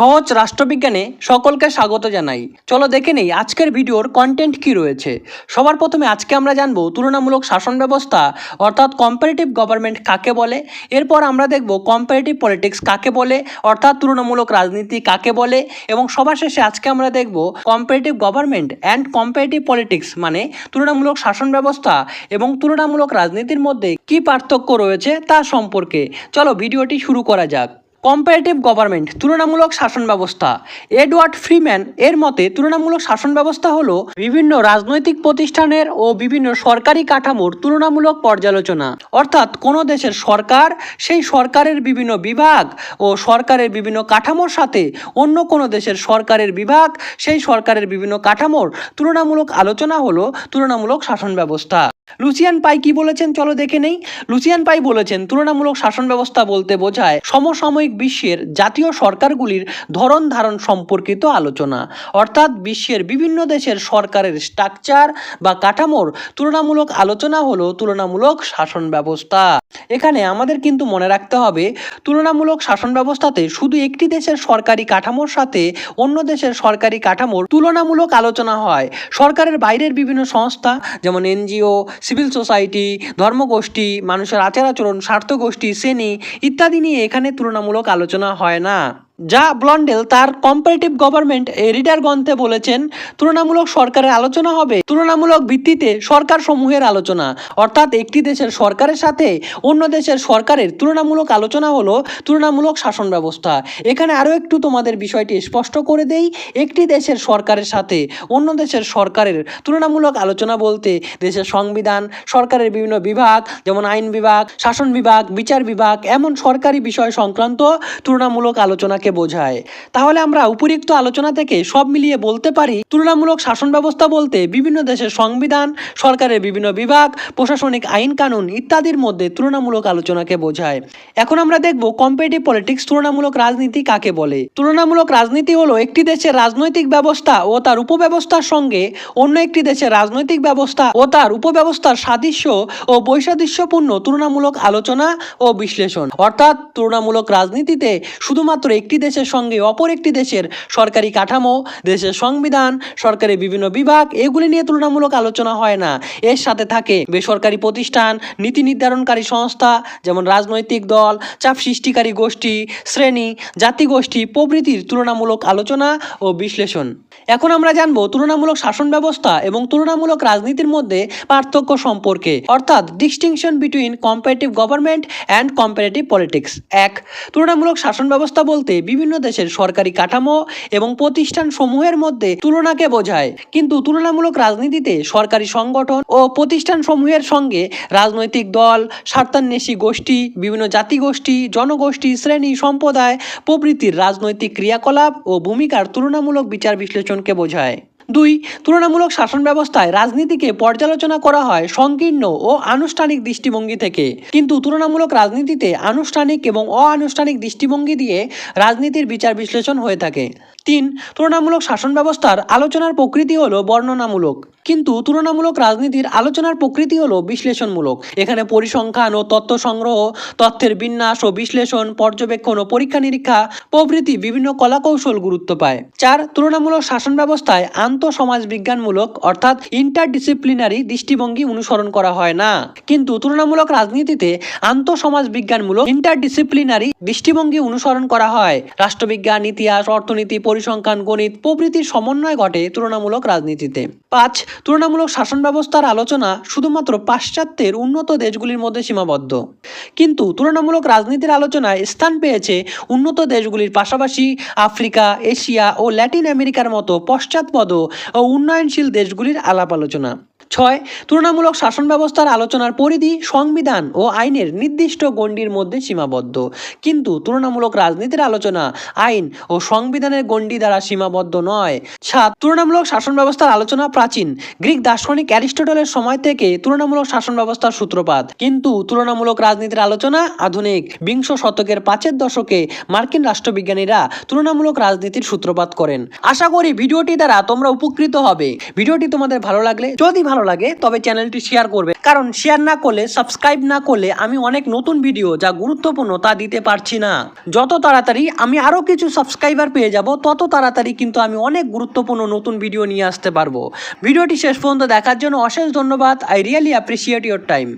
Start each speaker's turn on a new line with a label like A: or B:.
A: সহজ রাষ্ট্রবিজ্ঞানে সকলকে স্বাগত জানাই। চলো দেখে নেই আজকের ভিডিওর কন্টেন্ট কি রয়েছে। সবার প্রথমে আজকে আমরা জানব তুলনামূলক শাসন ব্যবস্থা, অর্থাৎ কম্পারেটিভ গভর্নমেন্ট কাকে বলে? এরপর আমরা দেখব কম্পারেটিভ পলিটিক্স কাকে বলে, অর্থাৎ তুলনামূলক রাজনীতি কাকে বলে? এবং সবার শেষে আজকে আমরা দেখব comparative government and comparative politics মানে তুলনামূলক শাসন ব্যবস্থা এবং তুলনামূলক রাজনীতির মধ্যে কি পার্থক্য রয়েছে তা সম্পর্কে। চলো ভিডিওটি শুরু করা যাক। কম্পারেটিভ গভর্নমেন্ট তুলনামূলক শাসন ব্যবস্থা। এডওয়ার্ড ফ্রিম্যান এর মতে, তুলনামূলক শাসন ব্যবস্থা হলো বিভিন্ন রাজনৈতিক প্রতিষ্ঠানের ও বিভিন্ন সরকারি কাঠামোর তুলনামূলক পর্যালোচনা। অর্থাৎ কোনো দেশের সরকার সেই সরকারের বিভিন্ন বিভাগ ও সরকারের বিভিন্ন কাঠামোর সাথে অন্য কোনো দেশের সরকারের বিভাগ সেই সরকারের বিভিন্ন কাঠামোর তুলনামূলক আলোচনা হলো তুলনামূলক শাসন ব্যবস্থা। লুসিয়ান পাই কি বলেছেন চলো দেখে নেই? লুসিয়ান পাই বলেছেন, তুলনামূলক শাসন ব্যবস্থা বলতে বোঝায় সমসাময়িক বিশ্বের জাতীয় সরকারগুলির ধরন ধারণ সম্পর্কিত আলোচনা। অর্থাৎ বিশ্বের বিভিন্ন দেশের সরকারের স্ট্রাকচার বা কাঠামোর তুলনামূলক আলোচনা হলো তুলনামূলক শাসন ব্যবস্থা। এখানে আমাদের কিন্তু মনে রাখতে হবে, তুলনামূলক শাসন ব্যবস্থাতে শুধু একটি দেশের সরকারি কাঠামোর সাথে অন্য দেশের সরকারি কাঠামোর তুলনামূলক আলোচনা হয়। সরকারের বাইরের বিভিন্ন সংস্থা, যেমন এনজিও সিভিল সোসাইটি ধর্মগোষ্ঠী, মানুষের আচার আচরণ স্বার্থগোষ্ঠী, শ্রেণি ইত্যাদি নিয়ে এখানে তুলনামূলক আলোচনা হয় না। যা ব্লন্ডেল তার কম্পারেটিভ গভর্নমেন্ট রিডার গ্রন্থে বলেছেন, তুলনামূলক সরকারের আলোচনা হবে। তুলনামূলক ভিত্তিতে সরকার সমূহের আলোচনা। অর্থাৎ একটি দেশের সরকারের সাথে অন্য দেশের সরকারের তুলনামূলক আলোচনা হলো তুলনামূলক শাসন ব্যবস্থা। এখানে আরও একটু তোমাদের বিষয়টি স্পষ্ট করে দেই। একটি দেশের সরকারের সাথে অন্য দেশের সরকারের তুলনামূলক আলোচনা বলতে দেশের সংবিধান, সরকারের বিভিন্ন বিভাগ, যেমন আইন বিভাগ, শাসন বিভাগ, বিচার বিভাগ, এমন সরকারি বিষয় সংক্রান্ত তুলনামূলক আলোচনাকে বোঝায়। তাহলে আমরা উপরিক্ত আলোচনা থেকে সব মিলিয়ে বলতে পারি, তুলনামূলক শাসন ব্যবস্থা বলতে বিভিন্ন দেশের সংবিধান, সরকারের বিভিন্ন বিভাগ, প্রশাসনিক আইন কানুন ইত্যাদির মধ্যে তুলনামূলক আলোচনাকে বোঝায়। এখন আমরা দেখব কম্পারেটিভ পলিটিক্স তুলনামূলক রাজনীতি কাকে বলে। তুলনামূলক রাজনীতি হলো একটি দেশের রাজনৈতিক ব্যবস্থা ও তার উপব্যবস্থার সঙ্গে অন্য একটি দেশের রাজনৈতিক ব্যবস্থা ও তার উপব্যবস্থার সাদৃশ্য ও বৈসাদৃশ্যপূর্ণ তুলনামূলক আলোচনা ও বিশ্লেষণ। অর্থাৎ তুলনামূলক রাজনীতিতে শুধুমাত্র একটি দেশের সঙ্গে অপর একটি দেশের সরকারি কাঠামো, দেশের সংবিধান, সরকারের বিভিন্ন বিভাগ, এগুলি নিয়ে তুলনামূলক আলোচনা হয় না। এর সাথে থাকে বেসরকারি প্রতিষ্ঠান, নীতি নির্ধারণকারী সংস্থা, যেমন রাজনৈতিক দল, চাপ সৃষ্টিকারী গোষ্ঠী, শ্রেণি জাতিগোষ্ঠী প্রভৃতির তুলনামূলক আলোচনা ও বিশ্লেষণ। এখন আমরা জানব তুলনামূলক শাসন ব্যবস্থা এবং তুলনামূলক রাজনীতির মধ্যে পার্থক্য সম্পর্কে, অর্থাৎ distinction between comparative government and comparative politics এক, তুলনামূলক শাসন ব্যবস্থা বলতে বিভিন্ন দেশের সরকারি কাঠামো এবং প্রতিষ্ঠান সমূহের মধ্যে তুলনাকে বোঝায়। কিন্তু তুলনামূলক রাজনীতিতে সরকারি সংগঠন ও প্রতিষ্ঠান সমূহের সঙ্গে রাজনৈতিক দল, স্বার্থান্বেষী গোষ্ঠী, বিভিন্ন জাতিগোষ্ঠী, জনগোষ্ঠী, শ্রেণি, সম্প্রদায় প্রভৃতির রাজনৈতিক ক্রিয়াকলাপ ও ভূমিকার তুলনামূলক বিচার বিশ্লেষণকে বোঝায়। দুই, তুলনামূলক শাসন ব্যবস্থায় রাজনীতিকে পর্যালোচনা করা হয় সংকীর্ণ ও আনুষ্ঠানিক দৃষ্টিভঙ্গি থেকে। কিন্তু তুলনামূলক রাজনীতিতে আনুষ্ঠানিক এবং অ আনুষ্ঠানিক দৃষ্টিভঙ্গি দিয়ে রাজনীতির বিচার বিশ্লেষণ হয়ে থাকে। তিন, তুলনামূলক শাসন ব্যবস্থার আলোচনার প্রকৃতি হলো বর্ণনামূলক। কিন্তু তুলনামূলক রাজনীতির আলোচনার প্রকৃতি হলো বিশ্লেষণমূলক। এখানে পরিসংখ্যান ও তথ্য সংগ্রহ, তথ্যের বিন্যাস ও বিশ্লেষণ, পর্যবেক্ষণ ও পরীক্ষা নিরীক্ষা প্রভৃতি বিভিন্ন কলাকৌশল গুরুত্ব পায়। চার, তুলনামূলক শাসন ব্যবস্থায় আন্ত সমাজ বিজ্ঞানমূলক অর্থাৎ ইন্টারডিসিপ্লিনারি দৃষ্টিভঙ্গি অনুসরণ করা হয় না। কিন্তু তুলনামূলক রাজনীতিতে আন্ত সমাজ বিজ্ঞানমূলক ইন্টারডিসিপ্লিনারি দৃষ্টিভঙ্গি অনুসরণ করা হয়। রাষ্ট্রবিজ্ঞান, ইতিহাস, অর্থনীতি পরিসংখ্যান, গণিত, প্রভৃতির সমন্বয় ঘটে তুলনামূলক রাজনীতিতে। পাঁচ, তুলনামূলক শাসন ব্যবস্থার আলোচনা শুধুমাত্র পাশ্চাত্যের উন্নত দেশগুলির মধ্যে সীমাবদ্ধ। কিন্তু তুলনামূলক রাজনীতির আলোচনায় স্থান পেয়েছে উন্নত দেশগুলির পাশাপাশি আফ্রিকা, এশিয়া ও ল্যাটিন আমেরিকার মতো পশ্চাৎপদ ও উন্নয়নশীল দেশগুলির আলাপ আলোচনা। ছয়, তুলনামূলক শাসন ব্যবস্থার আলোচনার পরিধি, সংবিধান ও আইনের নির্দিষ্ট গণ্ডির মধ্যে সীমাবদ্ধ। কিন্তু তুলনামূলক রাজনীতির আলোচনা, আইন ও সংবিধানের গণ্ডি দ্বারা সীমাবদ্ধ নয়। সাত, তুলনামূলক শাসন ব্যবস্থার আলোচনা প্রাচীন। গ্রিক দার্শনিক অ্যারিস্টটলের সময় থেকে তুলনামূলক শাসন ব্যবস্থার সূত্রপাত। কিন্তু তুলনামূলক রাজনীতির আলোচনা আধুনিক। বিংশ শতকের পাঁচের দশকে মার্কিন রাষ্ট্রবিজ্ঞানীরা তুলনামূলক রাজনীতির সূত্রপাত করেন। আশা করি ভিডিওটি দ্বারা তোমরা উপকৃত হবে। ভিডিওটি তোমাদের ভালো লাগলে যদি ভালো ভালো লাগে, তবে চ্যানেলটি শেয়ার করবে। কারণ শেয়ার না করলে সাবস্ক্রাইব না করলে আমি অনেক নতুন ভিডিও যা গুরুত্বপূর্ণ তা দিতে পারছি না। যত তাড়াতাড়ি আমি আরও কিছু সাবস্ক্রাইবার পেয়ে যাব, তত তাড়াতাড়ি কিন্তু আমি অনেক গুরুত্বপূর্ণ নতুন ভিডিও নিয়ে আসতে পারব। ভিডিওটি শেষ পর্যন্ত দেখার জন্য অশেষ ধন্যবাদ। I really appreciate your time